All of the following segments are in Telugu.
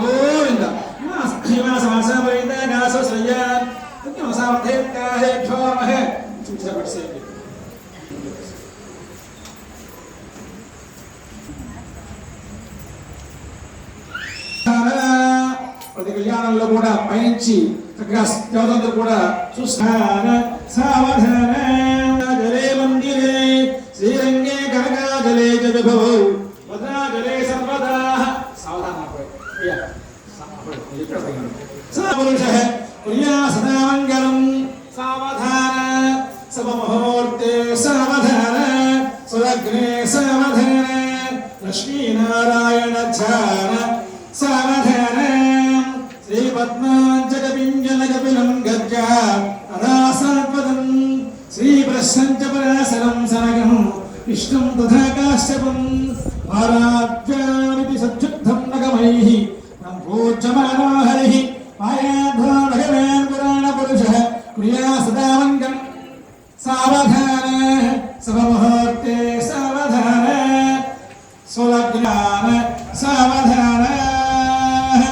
గోవింద శ్రీమాన సమాసమైతే నాస శ్రయ్యాన్ సామర్థే కాహే క్షోమహే ప్రతి కళ్యాణంలో కూడా పయనించి చక్కగా కూడా చూస్తారా సావధాన पुरुषः कुर्यासदामङ्गलं सावधान। सममुहूर्ते सावधान। सुरग्ने सावधान। लक्ष्मीनारायण सावधान। श्रीपद्माञ्जगपिञ्जनकपिलं गत्या अनासात्पदं श्रीप्रश्नञ्च परासरं सनगं विष्णुं तथा काश्यपं। पाराद्यामिति सत्युद्धं नगमैः। सम्भोच्यमाना सावधानाः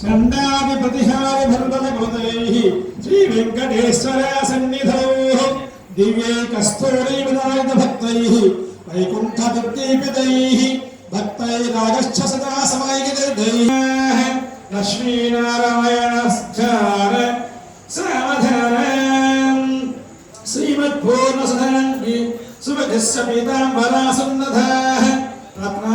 चण्डादिप्रतिहारिभन्दनकुतलैः श्रीवेङ्कटेश्वरासन्निधयोः दिव्ये कस्तूरीविनायकभक्तैः वैकुण्ठदीपितैः भक्तैरागच्छ सदा सवधान लक्ष्मीनारायणश्चार पीताम्बरासन्नधाः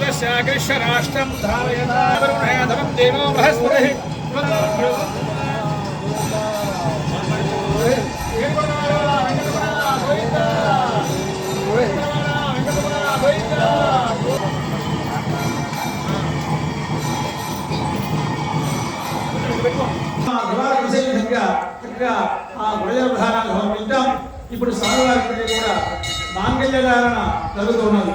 మహావాత్మహత్త రాష్ట్రం ధారయదావరుణేధనం దేవో బృహస్పతి. ఆ గుడజల ప్రధానాలు వింటాం. ఇప్పుడు స్వామివారికి కూడా మాంగళ్య ధారణ జరుగుతున్నది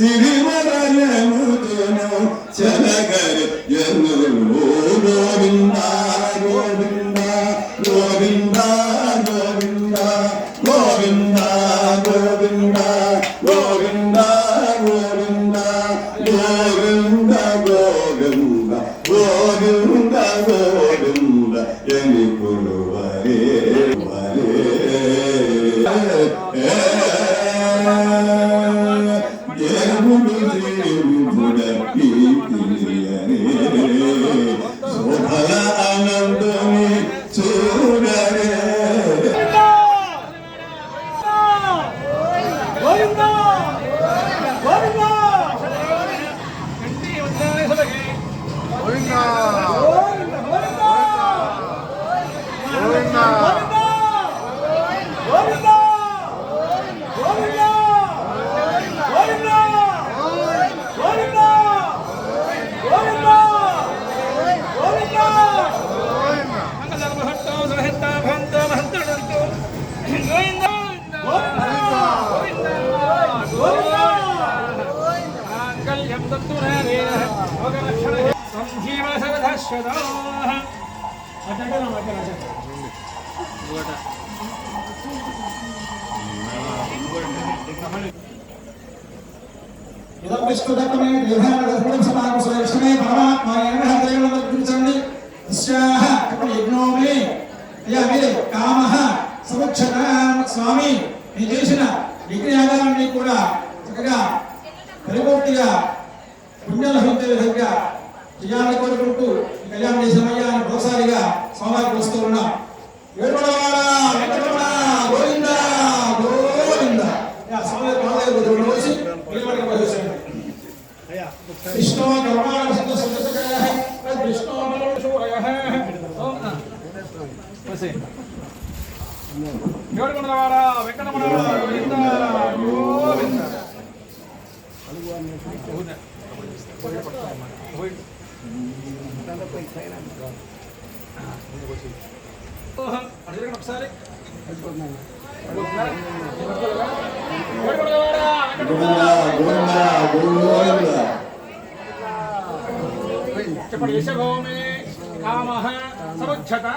Siri శాశ్వతాః అటంటే నా మధ్య రాజా ఇదం విష్ణుదత్తమే దేహాన సమాగం శ్రేష్ఠమే పరమాత్మ ఏమహ దేవుడు అయ్యా మీరే స్వామి నేను చేసిన యజ్ఞయాగాలన్నీ కూడా చక్కగా పరిపూర్తిగా పుణ్యం లభించే విధంగా విజయాన్ని కోరుకుంటూ ఈ కళ్యాణం అని మరోసారిగా స్వామివారికి వస్తూ ఉన్నాం. ఏడుకొండలవాడ, వెంకటరమణ, యా, స్వామి పాదాలు విష్ణు కర్మాణ విష్ణు చెప్పండి యశభూమి కామ సముచ్చత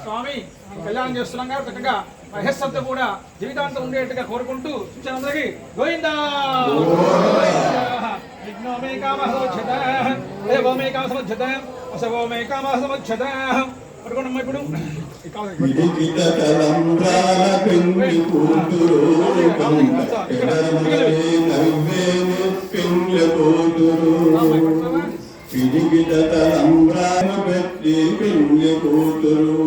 స్వామి కళ్యాణం చేస్తున్నాం కాబట్టి చక్కగా మహేశ్వరుతో కూడా జీవితాంతం ఉండేట్టుగా కోరుకుంటూ అందరికి గోవిందా విఘ్నోమే కామ సముచ్చత దేవోమే కామ సముచ్చత అసవోమే కామ సముచ్చత పడుకోండి ఇప్పుడు తలంబ్రాల పెండి కూతురు కొండ ఎడమలే నవ్వేని పెండ్ల కూతురు తలంబ్రాల పెట్టి పెండ్లి కూతురు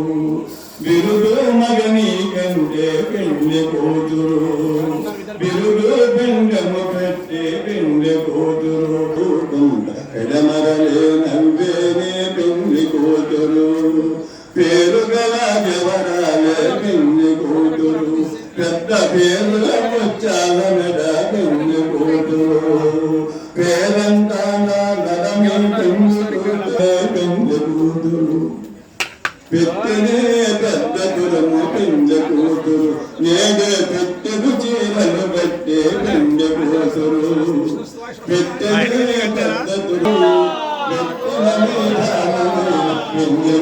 బిరుడు మగని కంటే పెండ్లి కూతురు. బిరుడు పెండము పెట్టి పెండ్లి కూతురు. పేరుల ముచ్చాల మెడ పెళ్ళి కూతురు పేరంతా నడమి పెళ్ళి కూతురు పెళ్ళి కూతురు పెట్టనే పెద్ద కురము పెండ కూతురు నేడే పెట్టెడు చీరలు పెట్టే పెండ కూతురు పెట్టనే పెద్ద కురము పెట్టెన మీద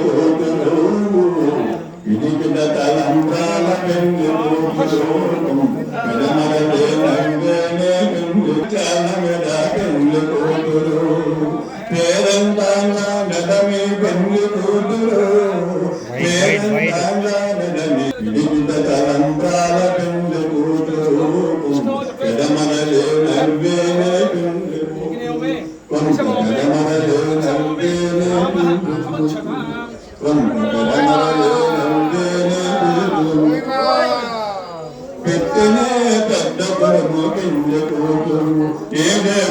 పెట్టనే పెద్ద కొడుకు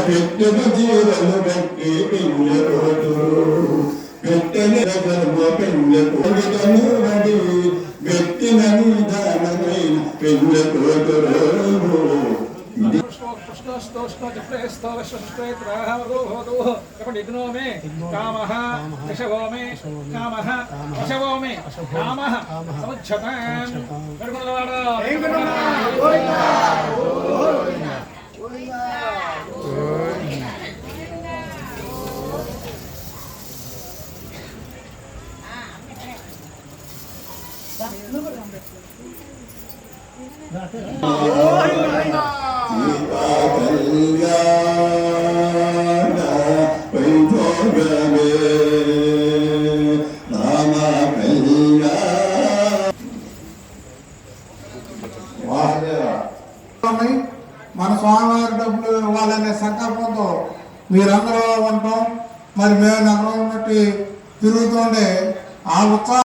పెట్టెను జీరలు పెట్టి పిండ కూతురు పెట్టని రకము యజ్ఞో మే కామ యశవో మే కామ యశవో మే కామ సముచ్చత